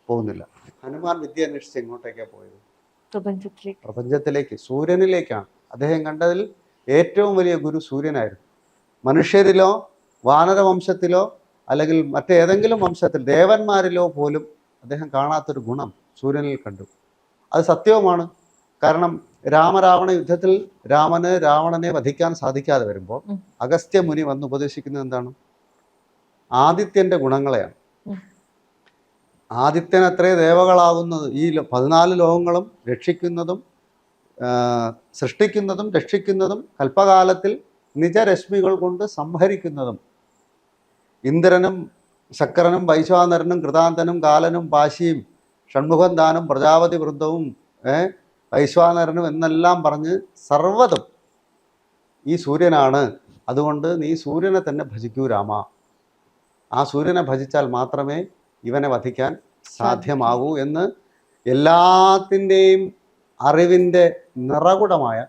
പോകുന്നില്ല. ഹനുമാൻ വിദ്യ അന്വേഷിച്ച് എങ്ങോട്ടേക്കാണ് പോയത്? പ്രപഞ്ചത്തിലേക്ക്. പ്രപഞ്ചത്തിലേക്ക് സൂര്യനിലേക്കാണ്. അദ്ദേഹം കണ്ടതിൽ ഏറ്റവും വലിയ ഗുരു സൂര്യനായിരുന്നു. മനുഷ്യരിലോ വാനരവംശത്തിലോ അല്ലെങ്കിൽ മറ്റേതെങ്കിലും വംശത്തിൽ ദേവന്മാരിലോ പോലും അദ്ദേഹം കാണാത്തൊരു ഗുണം സൂര്യനിൽ കണ്ടു. അത് സത്യവുമാണ്. കാരണം രാമരാവണ യുദ്ധത്തിൽ രാമന് രാവണനെ വധിക്കാൻ സാധിക്കാതെ വരുമ്പോൾ. അഗസ്ത്യ മുനി വന്ന് ഉപദേശിക്കുന്നത് എന്താണ്? ആദിത്യന്റെ ഗുണങ്ങളെയാണ്. അത്രേ ദേവകളാകുന്നത് ഈ പതിനാല് ലോകങ്ങളും രക്ഷിക്കുന്നതും സൃഷ്ടിക്കുന്നതും രക്ഷിക്കുന്നതും കൽപ്പകാലത്തിൽ നിജരശ്മികൾ കൊണ്ട് സംഹരിക്കുന്നതും. ഇന്ദ്രനും ശക്കരനും വൈശ്വാനരനും കൃതാന്തനും കാലനും പാശിയും ഷൺമുഖം ദാനും പ്രജാപതി വൃന്ദവും വൈശ്വാനരനും എന്നെല്ലാം പറഞ്ഞ് സർവതും ഈ സൂര്യനാണ്. അതുകൊണ്ട് നീ സൂര്യനെ തന്നെ ഭജിക്കൂ രാമ. ആ സൂര്യനെ ഭജിച്ചാൽ മാത്രമേ ഇവനെ വധിക്കാൻ സാധ്യമാകൂ എന്ന് എല്ലാത്തിന്റെയും അറിവിന്റെ നിറകുടമായ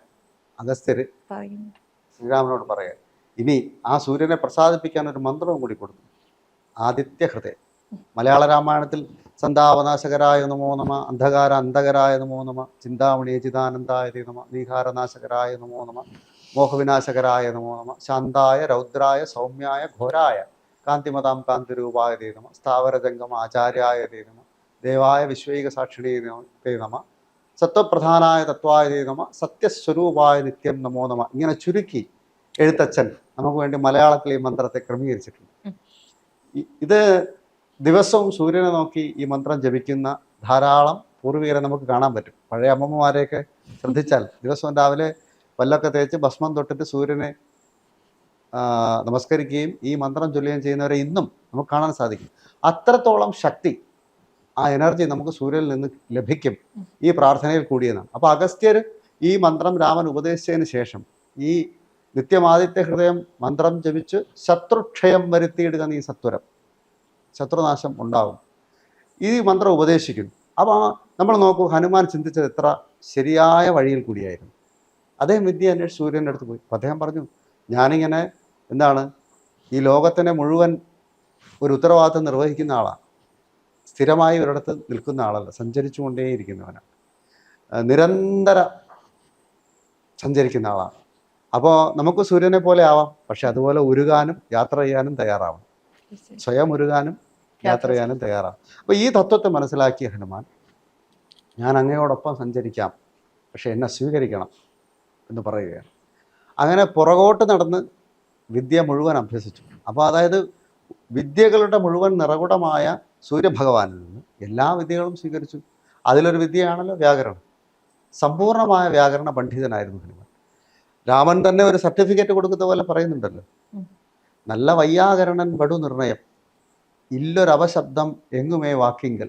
അഗസ്ത്യര് ശ്രീരാമനോട് പറയാൻ ഇനി ആ സൂര്യനെ പ്രസാദിപ്പിക്കാൻ ഒരു മന്ത്രവും കൂടി കൊടുത്തു ആദിത്യ ഹൃദയം. മലയാള രാമായണത്തിൽ സന്താവനാശകരായ നമോ നമ അന്ധകാര അന്ധകരായ നമോ നമ ചിന്താമണി ചിദാനന്ദായ നമ നീഹാരനാശകരായ നമോ നമ മോഹവിനാശകരായ നമോ നമ ശാന്തായ രൗദ്രായ സൗമ്യായ ഘോരായ കാന്തിമതാം കാന്തിരൂപായ നമ സ്ഥാവരജംഗം ആചാര്യായ നമ ദേവായ വിശ്വൈക സാക്ഷിണേ നമ- സത്വപ്രധാനായ തത്വായ നമ സത്യസ്വരൂപായ നിത്യം നമോ നമ ഇങ്ങനെ ചുരുക്കി എഴുത്തച്ഛൻ നമുക്ക് വേണ്ടി മലയാളത്തിൽ ഈ മന്ത്രത്തെ ക്രമീകരിച്ചിട്ടുണ്ട്. ഇത് ദിവസവും സൂര്യനെ നോക്കി ഈ മന്ത്രം ജപിക്കുന്ന ധാരാളം പൂർവികരെ നമുക്ക് കാണാൻ പറ്റും. പഴയ അമ്മമ്മമാരെയൊക്കെ ശ്രദ്ധിച്ചാൽ ദിവസവും രാവിലെ പല്ലൊക്കെ തേച്ച് ഭസ്മം തൊട്ടിട്ട് സൂര്യനെ നമസ്കരിക്കുകയും ഈ മന്ത്രം ചൊല്ലുകയും ചെയ്യുന്നവരെ ഇന്നും നമുക്ക് കാണാൻ സാധിക്കും. അത്രത്തോളം ശക്തി ആ എനർജി നമുക്ക് സൂര്യനിൽ നിന്ന് ലഭിക്കും ഈ പ്രാർത്ഥനയിൽ കൂടിയെന്നാണ്. അപ്പോൾ അഗസ്ത്യർ ഈ മന്ത്രം രാമൻ ഉപദേശിച്ചതിന് ശേഷം ഈ നിത്യമാദിത്യ ഹൃദയം മന്ത്രം ജപിച്ച് ശത്രുക്ഷയം വരുത്തിയിടുക നീ സത്വരം. ശത്രുനാശം ഉണ്ടാകും ഈ മന്ത്രം ഉപദേശിക്കുന്നു. അപ്പോൾ നമ്മൾ നോക്കൂ ഹനുമാൻ ചിന്തിച്ചത് എത്ര ശരിയായ വഴിയിൽ കൂടിയായിരുന്നു. അദ്ദേഹം വിദ്യ അന്വേഷിച്ച് സൂര്യന്റെ അടുത്ത് പോയി. അദ്ദേഹം പറഞ്ഞു ഞാനിങ്ങനെ എന്താണ്? ഈ ലോകത്തിനെ മുഴുവൻ ഒരു ഉത്തരവാദിത്വം നിർവഹിക്കുന്ന ആളാണ് സ്ഥിരമായി ഒരിടത്ത് നിൽക്കുന്ന ആളല്ല സഞ്ചരിച്ചുകൊണ്ടേയിരിക്കുന്നവനാണ് കൊണ്ടേയിരിക്കുന്നവനാണ് നിരന്തര സഞ്ചരിക്കുന്ന ആളാണ് അപ്പോൾ നമുക്ക് സൂര്യനെ പോലെ ആവാം പക്ഷെ അതുപോലെ ഉരുകാനും യാത്ര ചെയ്യാനും തയ്യാറാവണം. സ്വയം ഉരുകാനും യാത്ര ചെയ്യാനും തയ്യാറാവും അപ്പോൾ ഈ തത്വത്തെ മനസ്സിലാക്കിയ ഹനുമാൻ ഞാൻ അങ്ങയോടൊപ്പം സഞ്ചരിക്കാം പക്ഷെ എന്നെ സ്വീകരിക്കണം എന്ന് പറയുകയാണ്. അങ്ങനെ പുറകോട്ട് നടന്ന് വിദ്യ മുഴുവൻ അഭ്യസിച്ചു. അപ്പോൾ അതായത് വിദ്യകളുടെ മുഴുവൻ നിറകുടമായ സൂര്യഭഗവാനിൽ നിന്ന് എല്ലാ വിദ്യകളും സ്വീകരിച്ചു. അതിലൊരു വിദ്യയാണല്ലോ വ്യാകരണം. സമ്പൂർണമായ വ്യാകരണ പണ്ഡിതനായിരുന്നു ഹനുമാൻ. രാമൻ തന്നെ ഒരു സർട്ടിഫിക്കറ്റ് കൊടുക്കുന്ന പോലെ പറയുന്നുണ്ടല്ലോ. നല്ല വയ്യാകരണൻ വടു നിർണയം. ഇല്ലൊരവശബ്ദം എങ്ങുമേ വാക്കിങ്കൽ.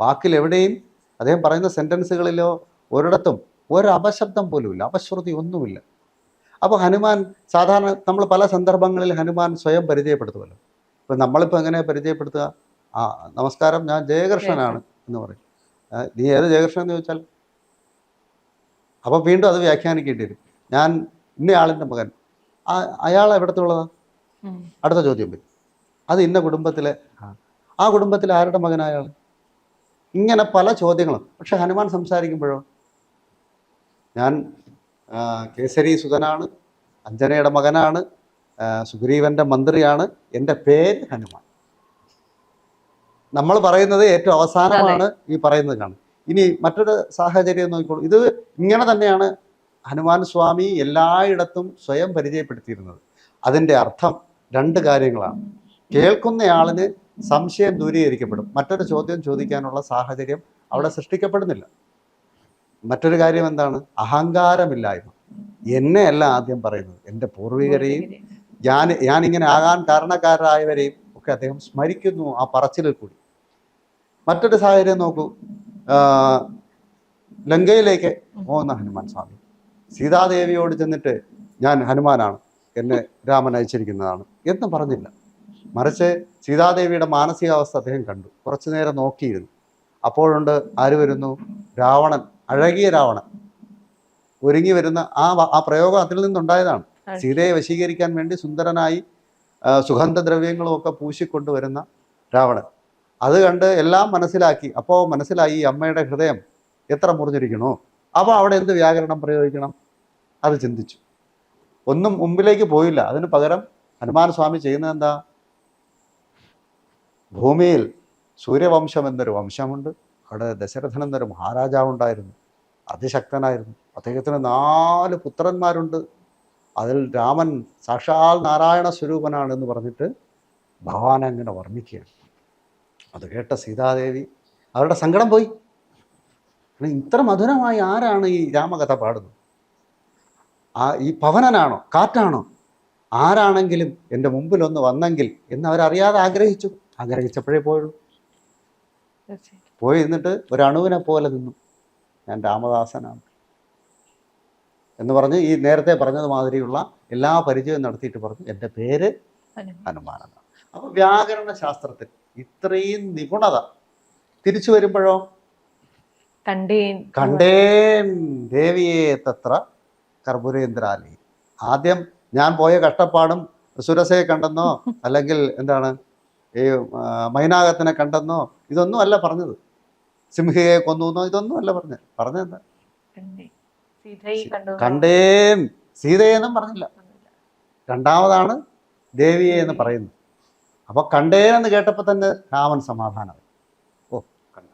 വാക്കിൽ എവിടെയും അദ്ദേഹം പറയുന്ന സെന്റൻസുകളിലോ ഒരിടത്തും ഒരപശബ്ദം പോലുമില്ല. അപശ്രുതി ഒന്നുമില്ല. അപ്പോൾ ഹനുമാൻ സാധാരണ നമ്മൾ പല സന്ദർഭങ്ങളിൽ ഹനുമാൻ സ്വയം പരിചയപ്പെടുത്തുമല്ലോ. ഇപ്പം നമ്മളിപ്പോൾ എങ്ങനെ പരിചയപ്പെടുത്തുക? ആ നമസ്കാരം ഞാൻ ജയകൃഷ്ണനാണ് എന്ന് പറയും. നീ ഏത് ജയകൃഷ്ണൻ എന്ന് ചോദിച്ചാൽ? അപ്പോൾ വീണ്ടും അത് വ്യാഖ്യാനിക്കേണ്ടി വരും. ഞാൻ ഇന്നയാളിന്റെ മകൻ. ആ അയാൾ എവിടത്തുള്ളതാ. അടുത്ത ചോദ്യം വരും. അത് ഇന്ന കുടുംബത്തിലെ ആ. കുടുംബത്തിലെ കുടുംബത്തിൽ ആരുടെ മകനായ ആൾ ഇങ്ങനെ പല ചോദ്യങ്ങളും. പക്ഷെ ഹനുമാൻ സംസാരിക്കുമ്പോഴോ? ഞാൻ കേസരി സുതനാണ് അഞ്ജനയുടെ മകനാണ് സുഗ്രീവന്റെ സുഗ്രീവന്റെ മന്ത്രിയാണ്. എന്റെ പേര് ഹനുമാൻ. നമ്മൾ പറയുന്നത് ഏറ്റവും അവസാനമാണ് ഈ പറയുന്നത് കാണും ഇനി മറ്റൊരു സാഹചര്യം നോക്കിക്കോളൂ. ഇത് ഇങ്ങനെ തന്നെയാണ് ഹനുമാൻ സ്വാമി എല്ലായിടത്തും സ്വയം പരിചയപ്പെടുത്തിയിരുന്നത്. അതിന്റെ അർത്ഥം രണ്ട് കാര്യങ്ങളാണ്. കേൾക്കുന്നയാളിന് സംശയം ദൂരീകരിക്കപ്പെടും. മറ്റൊരു ചോദ്യം ചോദിക്കാനുള്ള സാഹചര്യം അവിടെ സൃഷ്ടിക്കപ്പെടുന്നില്ല. മറ്റൊരു കാര്യം എന്താണ്? അഹങ്കാരമില്ലായ്മ. എന്നെയല്ല ആദ്യം പറയുന്നത്. എന്റെ പൂർവികരെയും ഞാൻ ഞാൻ ഇങ്ങനെ ആകാൻ കാരണക്കാരായവരെയും ഒക്കെ അദ്ദേഹം സ്മരിക്കുന്നു ആ പറച്ചിലിൽ കൂടി. മറ്റൊരു സാഹചര്യം നോക്കൂ. ലങ്കയിലേക്ക് പോകുന്ന ഹനുമാൻ സ്വാമി. സീതാദേവിയോട് ചെന്നിട്ട് ഞാൻ ഹനുമാനാണ്. എന്നെ രാമൻ അയച്ചിരിക്കുന്നതാണ്. എന്ന് പറഞ്ഞില്ല. മറിച്ച് സീതാദേവിയുടെ മാനസികാവസ്ഥ അദ്ദേഹം കണ്ടു. കുറച്ചു നേരം നോക്കിയിരുന്നു. അപ്പോഴുണ്ട് ആര് വരുന്നു? രാവണൻ. അഴകിയ രാവണൻ ഒരുങ്ങി വരുന്ന ആ ആ പ്രയോഗം അതിൽ നിന്നുണ്ടായതാണ്. സീതയെ വശീകരിക്കാൻ വേണ്ടി സുന്ദരനായി സുഗന്ധദ്രവ്യങ്ങളും ഒക്കെ പൂശിക്കൊണ്ടുവരുന്ന രാവണൻ. അത് കണ്ട് എല്ലാം മനസ്സിലാക്കി. അപ്പോൾ മനസ്സിലായി ഈ അമ്മയുടെ ഹൃദയം എത്ര മുറിഞ്ഞിരിക്കണോ? അപ്പോൾ അവിടെ എന്ത് വ്യാകരണം പ്രയോഗിക്കണം? അത് ചിന്തിച്ചു. ഒന്നും മുമ്പിലേക്ക് പോയില്ല. അതിന് പകരം ഹനുമാൻ സ്വാമി ചെയ്യുന്നത് എന്താ? ഭൂമിയിൽ സൂര്യവംശം എന്നൊരു വംശമുണ്ട്. അവിടെ ദശരഥൻ എന്നൊരു മഹാരാജാവ് ഉണ്ടായിരുന്നു അതിശക്തനായിരുന്നു. അദ്ദേഹത്തിന് നാല് പുത്രന്മാരുണ്ട്. അതിൽ രാമൻ സാക്ഷാൽ നാരായണ സ്വരൂപനാണെന്ന് പറഞ്ഞിട്ട് ഭഗവാനെ അങ്ങനെ വർണിക്കുകയാണ്. അത് കേട്ട സീതാദേവി അവരുടെ സങ്കടം പോയി. ഇത്ര മധുരമായി ആരാണ് ഈ രാമകഥ പാടുന്നത്? ആ ഈ പവനനാണോ? കാറ്റാണോ? ആരാണെങ്കിലും എന്റെ മുമ്പിൽ ഒന്ന് വന്നെങ്കിൽ എന്ന് അവരറിയാതെ ആഗ്രഹിച്ചു. ആഗ്രഹിച്ചപ്പോഴേ പോയുള്ളൂ. പോയി നിന്നിട്ട് ഒരണുവിനെ പോലെ നിന്നു. ഞാൻ രാമദാസനാണ്. എന്ന് പറഞ്ഞ് ഈ നേരത്തെ പറഞ്ഞത് മാതിരിയുള്ള എല്ലാ പരിചയവും നടത്തിയിട്ട് പറഞ്ഞു. എന്റെ പേര് ഹനുമാൻ. ഹനുമാനെന്നാണ് അപ്പോൾ വ്യാകരണ ശാസ്ത്രത്തിൽ ഇത്രയും നിപുണത തിരിച്ചു വരുമ്പോഴോ? കണ്ടേൻ. കണ്ടേൻ ദേവിയെ തത്ര കർപ്പുരേന്ദ്രാലി ആദ്യം ഞാൻ പോയ കഷ്ടപ്പാടും സുരസയെ കണ്ടെന്നോ അല്ലെങ്കിൽ എന്താണ് ഈ മൈനാകത്തിനെ കണ്ടെന്നോ ഇതൊന്നും അല്ല പറഞ്ഞത്. സിംഹയെ കൊന്നു എന്നോ ഇതൊന്നും അല്ല പറഞ്ഞ. പറഞ്ഞെന്താ കണ്ടേൻ കണ്ടു. സീതയെന്നും പറഞ്ഞില്ല. രണ്ടാമതാണ് ദേവിയെ എന്ന് പറയുന്നത്. അപ്പോൾ കണ്ടേൻ എന്ന് കേട്ടപ്പോൾ തന്നെ രാമൻ സമാധാനമായി. ഓ കണ്ട.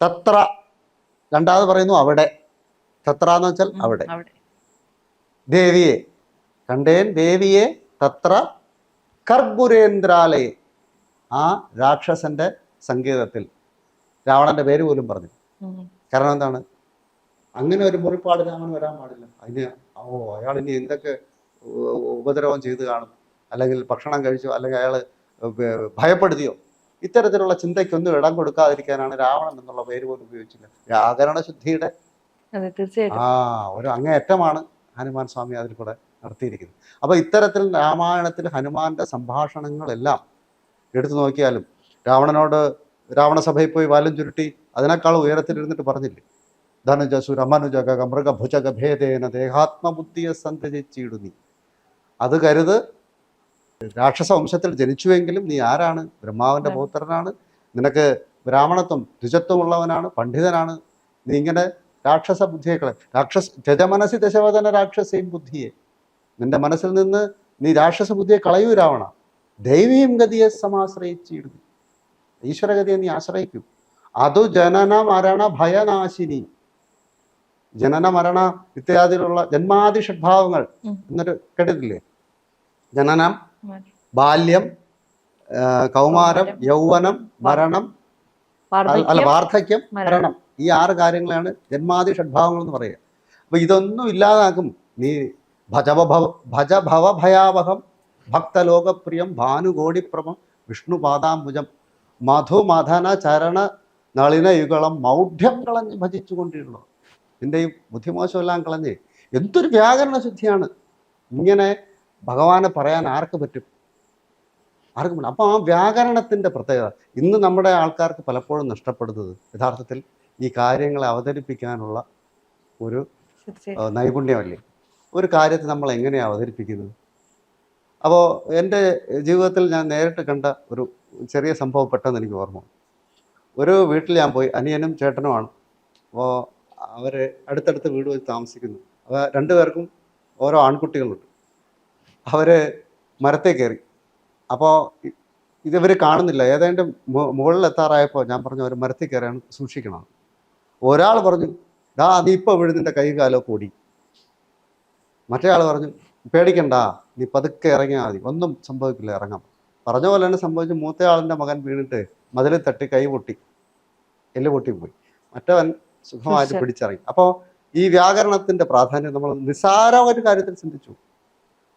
തത്ര. രണ്ടാമത് പറയുന്നു അവിടെ. തത്ര എന്ന് വെച്ചാൽ അവിടെ. ദേവിയെ. കണ്ടേൻ ദേവിയെ തത്ര കർപ്പുരേന്ദ്രാലയെ ആ രാക്ഷസന്റെ സംഗീതത്തിൽ രാവണന്റെ പേര് പോലും പറഞ്ഞു കാരണം എന്താണ്? അങ്ങനെ ഒരു മുറിപ്പാട് രാമൻ വരാൻ പാടില്ല. അതിന് ഓ അയാൾ ഇനി എന്തൊക്കെ ഉപദ്രവം ചെയ്തു കാണും? അല്ലെങ്കിൽ ഭക്ഷണം കഴിച്ചോ അല്ലെങ്കിൽ അയാൾ ഭയപ്പെടുത്തിയോ? ഇത്തരത്തിലുള്ള ചിന്തയ്ക്കൊന്നും ഇടം കൊടുക്കാതിരിക്കാനാണ് രാവണൻ എന്നുള്ള പേര് പോലും ഉപയോഗിച്ചില്ല. വ്യാകരണ ശുദ്ധിയുടെ ആ ഒരു അങ്ങേയറ്റമാണ് ഹനുമാൻ സ്വാമി അതിൽ കൂടെ നടത്തിയിരിക്കുന്നത്. അപ്പോൾ ഇത്തരത്തിൽ രാമായണത്തിൽ ഹനുമാന്റെ സംഭാഷണങ്ങളെല്ലാം എടുത്തു നോക്കിയാലും രാവണനോട് രാവണസഭയിൽ പോയി വാലും ചുരുട്ടി അതിനേക്കാൾ ഉയരത്തിലിരുന്നിട്ട് പറഞ്ഞില്ലേ? ധനുജ സുരമനുജക മൃഗഭുജക ഭേദേന ദേഹാത്മബുദ്ധിയെ സന്തജിച്ചിടു നീ അത് കരുത്. രാക്ഷസ വംശത്തിൽ ജനിച്ചുവെങ്കിലും നീ ആരാണ്? ബ്രഹ്മാവിന്റെ. പൗത്രനാണ്. നിനക്ക് ബ്രാഹ്മണത്വം ദ്വിജത്വമുള്ളവനാണ് പണ്ഡിതനാണ്. നീ ഇങ്ങനെ രാക്ഷസ ബുദ്ധിയെ കള രാക്ഷസ ത്യജമനസി ദശവദന രാക്ഷസയും ബുദ്ധിയെ. നിന്റെ മനസ്സിൽ നിന്ന് നീ രാക്ഷസ ബുദ്ധിയെ കളയൂ രാവണ. ദൈവീം ഗതിയെ സമാശ്രയിച്ചിടുന്നു. ഈശ്വരഗതിയെ നീ ആശ്രയിക്കും. അതു ജനന മരണ ഭയനാശിനി. ജനന മരണ ഇത്യാദിയിലുള്ള ജന്മാദി ഷഡ്ഭാവങ്ങൾ. എന്നൊരു കേട്ടിട്ടില്ലേ? ജനനം ബാല്യം കൗമാരം യൗവനം മരണം അല്ല വാർദ്ധക്യം മരണം. ഈ ആറ് കാര്യങ്ങളാണ് ജന്മാദി ഷഡ്ഭാവങ്ങൾ എന്ന് പറയുക. അപ്പൊ ഇതൊന്നും ഇല്ലാതാക്കും. നീ ഭജഭവ ഭജഭവ ഭയാവഹം ഭക്തലോകപ്രിയം ഭാനുകോടിപ്രമം വിഷ്ണു പാദാംബുജം മാധാന ചരണ നളിന യുഗളം മൗഢ്യം കളഞ്ഞ് ഭജിച്ചു കൊണ്ടിരുന്നു. നിന്റെ ഈ ബുദ്ധിമോശമെല്ലാം കളഞ്ഞ് എന്തൊരു വ്യാകരണ ശുദ്ധിയാണ്. ഇങ്ങനെ ഭഗവാനെ പറയാൻ ആർക്ക് പറ്റും? ആർക്കും പറ്റും? അപ്പോൾ ആ വ്യാകരണത്തിന്റെ പ്രത്യേകത. ഇന്ന് നമ്മുടെ ആൾക്കാർക്ക് പലപ്പോഴും നഷ്ടപ്പെടുന്നത് യഥാർത്ഥത്തിൽ ഈ കാര്യങ്ങളെ അവതരിപ്പിക്കാനുള്ള ഒരു നൈപുണ്യമല്ലേ? ഒരു കാര്യത്തെ നമ്മൾ എങ്ങനെയാണ് അവതരിപ്പിക്കുന്നത്? അപ്പോൾ എന്റെ ജീവിതത്തിൽ ഞാൻ നേരിട്ട് കണ്ട ഒരു ചെറിയ സംഭവം പെട്ടെന്ന് എനിക്ക് ഓർമ്മ. ഒരു വീട്ടിൽ ഞാൻ പോയി അനിയനും ചേട്ടനുമാണ് അപ്പോൾ അവർ അടുത്തടുത്ത് വീട് വെച്ച് താമസിക്കുന്നു. അപ്പോൾ രണ്ടുപേർക്കും ഓരോ ആൺകുട്ടികളുണ്ട്. അവർ മരത്തെ കയറി. അപ്പോൾ ഇതവർ കാണുന്നില്ല. ഏതാണ്ട് മുകളിൽ എത്താറായപ്പോൾ ഞാൻ പറഞ്ഞു അവർ മരത്തിൽ കയറിയാണ് സൂക്ഷിക്കണം. ഒരാൾ പറഞ്ഞു ഡാ നീ ഇപ്പോൾ വീഴുന്നിന്റെ കൈ കാലോ കൂടി മറ്റേ ആൾ പറഞ്ഞു പേടിക്കണ്ട നീ പതുക്കെ ഇറങ്ങിയാൽ മതി. ഒന്നും സംഭവിക്കില്ല ഇറങ്ങാം. പറഞ്ഞ പോലെ തന്നെ സംഭവിച്ചു. മൂത്ത ആളിന്റെ മകൻ വീണിട്ട് മതിലിൽ തട്ടി കൈ പൊട്ടി. എല്ല് പൊട്ടിപ്പോയി മറ്റവൻ സുഖമായിട്ട്. പിടിച്ചിറങ്ങി. അപ്പോൾ ഈ വ്യാകരണത്തിന്റെ പ്രാധാന്യം നമ്മൾ നിസ്സാര ഒരു കാര്യത്തിൽ ചിന്തിച്ചു.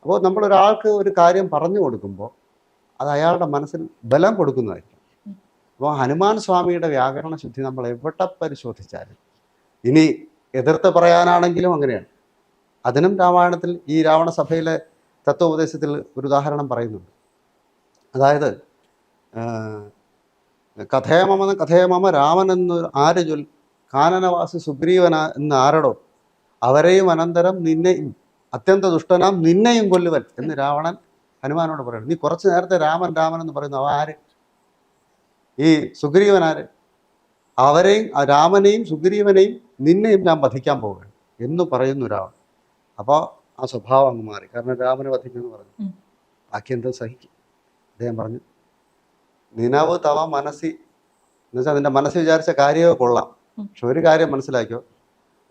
അപ്പോൾ നമ്മൾ ഒരാൾക്ക് ഒരു കാര്യം പറഞ്ഞു കൊടുക്കുമ്പോൾ അത് അയാളുടെ മനസ്സിൽ ബലം കൊടുക്കുന്നതായിരിക്കും. അപ്പോൾ ഹനുമാൻ സ്വാമിയുടെ വ്യാകരണ ശുദ്ധി നമ്മൾ എവിടെ പരിശോധിച്ചാലും ഇനി എതിർത്ത് പറയാനാണെങ്കിലും അങ്ങനെയാണ്. അതിനും രാമായണത്തിൽ ഈ രാവണ സഭയിലെ തത്വോപദേശത്തിൽ ഒരു ഉദാഹരണം പറയുന്നുണ്ട്. അതായത് കഥേമമെന്ന് കഥേമമ രാമൻ എന്ന് ആര് ചൊൽ കാനനവാസി സുഗ്രീവന എന്ന് ആരടോ? അവരെയും അനന്തരം നിന്നെയും അത്യന്ത ദുഷ്ടനാം നിന്നെയും കൊല്ലുവൻ എന്ന് രാവണൻ ഹനുമാനോട് പറയുന്നു. നീ കുറച്ച് നേരത്തെ രാമൻ രാമൻ എന്ന് പറയുന്നു. അവ ആര്? ഈ സുഗ്രീവൻ ആര്? അവരെയും രാമനെയും സുഗ്രീവനെയും നിന്നെയും ഞാൻ വധിക്കാൻ പോവുകയാണ് എന്ന് പറയുന്നു രാവൺ അപ്പോൾ ആ സ്വഭാവം അങ്ങ് മാറി. കാരണം രാമനെ വധിക്കുമെന്ന് പറഞ്ഞു. ബാക്കി എന്താ സഹിക്കും. അദ്ദേഹം പറഞ്ഞു നിനവ് തവ മനസ്സി. എന്നുവെച്ചാൽ നിന്റെ മനസ്സ് വിചാരിച്ച കാര്യമോ കൊള്ളാം. പക്ഷെ ഒരു കാര്യം മനസ്സിലാക്കിയോ?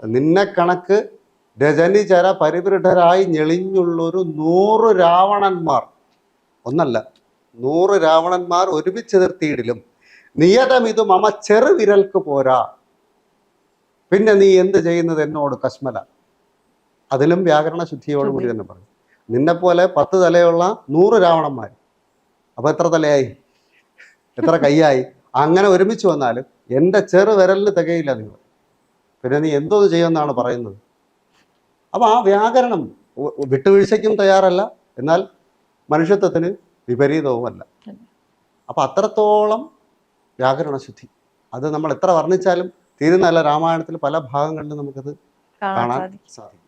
നിന്നെ കണക്ക് രജനിചര പരിപൃഢരായി ഞെളിഞ്ഞുള്ളൊരു നൂറ് രാവണന്മാർ. ഒന്നല്ല നൂറ് രാവണന്മാർ ഒരുമിച്ച് നിർത്തിയിടിലും. നിയതമിതു മമ ചെറുവിരൽക്ക് പോരാ. പിന്നെ നീ എന്ത് ചെയ്യുന്നത് എന്നോട് കശ്മല. അതിലും വ്യാകരണ ശുദ്ധിയോടുകൂടി തന്നെ പറഞ്ഞു. നിന്നെപ്പോലെ പത്ത് തലയുള്ള നൂറ് രാവണന്മാർ അപ്പൊ എത്ര തലയായി? എത്ര കൈയായി? അങ്ങനെ ഒരുമിച്ച് വന്നാലും എന്റെ ചെറു വിരലിന് തികയില്ല നിങ്ങൾ. പിന്നെ നീ എന്തോന്ന് ചെയ്യുമെന്നാണ് പറയുന്നത്. അപ്പൊ ആ വ്യാകരണം വിട്ടുവീഴ്ചയ്ക്കും തയ്യാറല്ല. എന്നാൽ മനുഷ്യത്വത്തിന് വിപരീതവുമല്ല. അപ്പോൾ അപ്പൊ അത്രത്തോളം വ്യാകരണ ശുദ്ധി. അത് നമ്മൾ എത്ര വർണിച്ചാലും തീരുന്നല്ല രാമായണത്തിൽ പല ഭാഗങ്ങളിലും നമുക്കത് കാണാൻ സാധിക്കും.